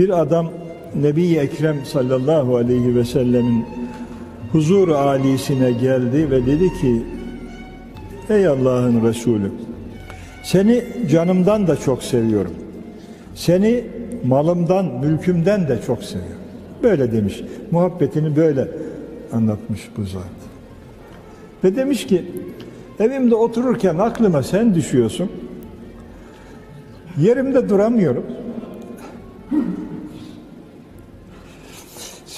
Bir adam Nebi Ekrem sallallahu aleyhi ve sellemin huzur alisine geldi ve dedi ki Ey Allah'ın Resulü seni canımdan da çok seviyorum. Seni malımdan, mülkümden de çok seviyorum. Böyle demiş. Muhabbetini böyle anlatmış bu zat. Ve demiş ki evimde otururken aklıma sen düşüyorsun. Yerimde duramıyorum.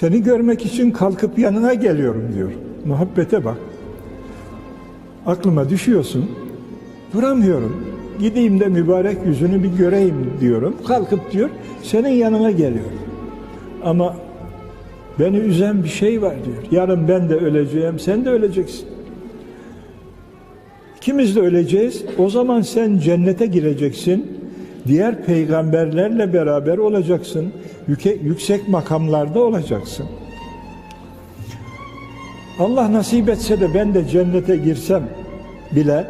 Seni görmek için kalkıp yanına geliyorum diyor. Muhabbete bak. Aklıma düşüyorsun. Duramıyorum. Gideyim de mübarek yüzünü bir göreyim diyorum. Kalkıp diyor senin yanına geliyorum. Ama beni üzen bir şey var diyor. Yarın ben de öleceğim, sen de öleceksin. İkimiz de öleceğiz. O zaman sen cennete gireceksin. Diğer peygamberlerle beraber olacaksın. Yüksek makamlarda olacaksın. Allah nasip etse de ben de cennete girsem bile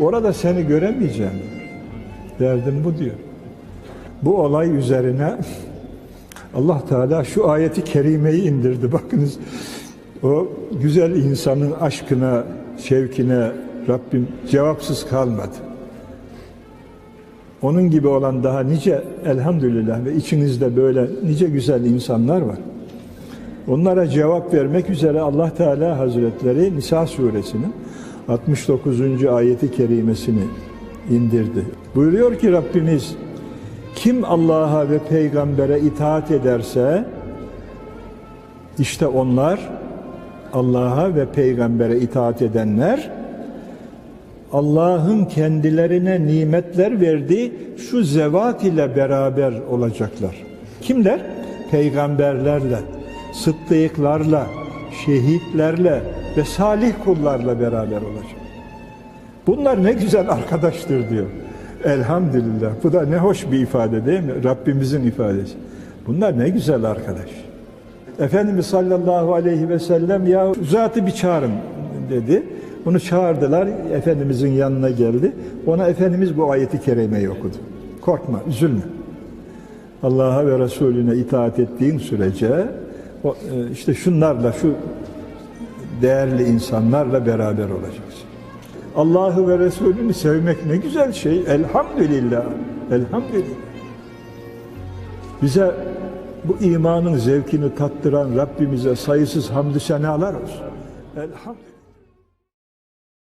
orada seni göremeyeceğim. Derdim bu diyor. Bu olay üzerine Allah Teala şu ayeti kerimeyi indirdi. Bakınız o güzel insanın aşkına, şevkine Rabbim cevapsız kalmadı. Onun gibi olan daha nice elhamdülillah ve içinizde böyle nice güzel insanlar var. Onlara cevap vermek üzere Allah Teala Hazretleri Nisa suresinin 69. ayeti kerimesini indirdi. Buyuruyor ki Rabbimiz kim Allah'a ve peygambere itaat ederse işte onlar Allah'a ve peygambere itaat edenler Allah'ın kendilerine nimetler verdiği şu zevat ile beraber olacaklar. Kimler? Peygamberlerle, sıddıklarla, şehitlerle ve salih kullarla beraber olacak. Bunlar ne güzel arkadaştır diyor. Elhamdülillah. Bu da ne hoş bir ifade değil mi? Rabbimizin ifadesi. Bunlar ne güzel arkadaş. Efendimiz sallallahu aleyhi ve sellem ya zatı bir çağırın dedi. Bunu çağırdılar. Efendimizin yanına geldi. Ona Efendimiz bu ayeti kerimeyi okudu. Korkma, üzülme. Allah'a ve Resulüne itaat ettiğin sürece o, e, işte şunlarla, şu değerli insanlarla beraber olacaksın. Allah'ı ve Resulünü sevmek ne güzel şey. Elhamdülillah. Elhamdülillah. Bize bu imanın zevkini tattıran Rabbimize sayısız hamdü senalar olsun. Elhamdülillah.